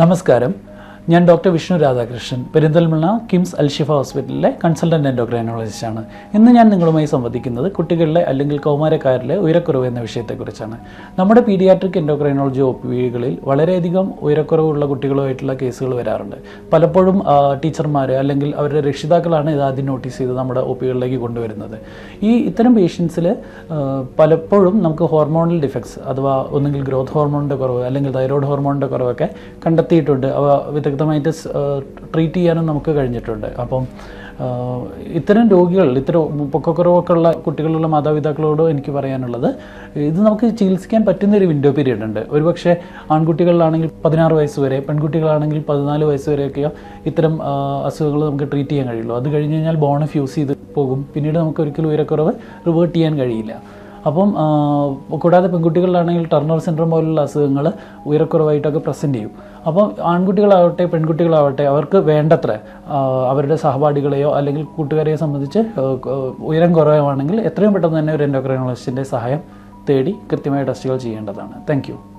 നമസ്കാരം. ഞാൻ ഡോക്ടർ വിഷ്ണു രാധാകൃഷ്ണൻ പെരിന്തൽമണ്ണ കിംസ് അൽഷിഫ ഹോസ്പിറ്റലിലെ കൺസൾട്ടന്റ് എൻഡോക്രൈനോളജിസ്റ്റാണ്. ഇന്ന് ഞാൻ നിങ്ങളുമായി സംവദിക്കുന്നത് കുട്ടികളിലെ അല്ലെങ്കിൽ കൗമാരക്കാരിലെ ഉയരക്കുറവ് എന്ന വിഷയത്തെക്കുറിച്ചാണ്. നമ്മുടെ പീഡിയാട്രിക് എൻഡോക്രൈനോളജി ഒ പി വികളിൽ വളരെയധികം ഉയരക്കുറവുള്ള കുട്ടികളുമായിട്ടുള്ള കേസുകൾ വരാറുണ്ട്. പലപ്പോഴും ടീച്ചർമാർ അല്ലെങ്കിൽ അവരുടെ രക്ഷിതാക്കളാണ് ഇത് ആദ്യം നോട്ടീസ് ചെയ്ത് നമ്മുടെ ഒ പികളിലേക്ക് കൊണ്ടുവരുന്നത്. ഈ ഇത്തരം പേഷ്യൻസിൽ പലപ്പോഴും നമുക്ക് ഹോർമോണൽ ഡിഫക്ട്സ് അഥവാ ഒന്നുകിൽ ഗ്രോത്ത് ഹോർമോണിന്റെ കുറവ് അല്ലെങ്കിൽ തൈറോയ്ഡ് ഹോർമോണിന്റെ കുറവൊക്കെ കണ്ടെത്തിയിട്ടുണ്ട്. അവ വിദഗ്ധമായിട്ട് ട്രീറ്റ് ചെയ്യാനും നമുക്ക് കഴിഞ്ഞിട്ടുണ്ട്. അപ്പം ഇത്തരം രോഗികൾ ഇത്തരം പൊക്കക്കുറവൊക്കെ ഉള്ള കുട്ടികളുള്ള മാതാപിതാക്കളോട് എനിക്ക് പറയാനുള്ളത് ഇത് നമുക്ക് ചികിത്സിക്കാൻ പറ്റുന്ന ഒരു വിൻഡോ പീരീഡ് ഉണ്ട്. ഒരുപക്ഷെ ആൺകുട്ടികളിലാണെങ്കിൽ പതിനാറ് വയസ്സ് വരെ പെൺകുട്ടികളാണെങ്കിൽ പതിനാല് വയസ്സ് വരെയൊക്കെയോ ഇത്തരം അസുഖങ്ങൾ നമുക്ക് ട്രീറ്റ് ചെയ്യാൻ കഴിയുള്ളൂ. അത് കഴിഞ്ഞ് കഴിഞ്ഞാൽ ബോണഫ് യൂസ് ചെയ്ത് പോകും. പിന്നീട് നമുക്ക് ഒരിക്കലും ഉയരക്കുറവ് റിവേർട്ട് ചെയ്യാൻ കഴിയില്ല. അപ്പം കൂടാതെ പെൺകുട്ടികളിലാണെങ്കിൽ ടർണർ സിൻഡ്രോം പോലുള്ള അസുഖങ്ങൾ ഉയരക്കുറവായിട്ടൊക്കെ പ്രസന്റ് ചെയ്യും. അപ്പം ആൺകുട്ടികളാവട്ടെ പെൺകുട്ടികളാവട്ടെ അവർക്ക് വേണ്ടത്ര അവരുടെ സഹപാഠികളെയോ അല്ലെങ്കിൽ കൂട്ടുകാരെയോ സംബന്ധിച്ച് ഉയരം കുറവാണെങ്കിൽ എത്രയും പെട്ടെന്ന് തന്നെ ഒരു എൻഡോക്രൈനോളജിസ്റ്റിന്റെ സഹായം തേടി കൃത്യമായ ടെസ്റ്റുകൾ ചെയ്യേണ്ടതാണ്. താങ്ക്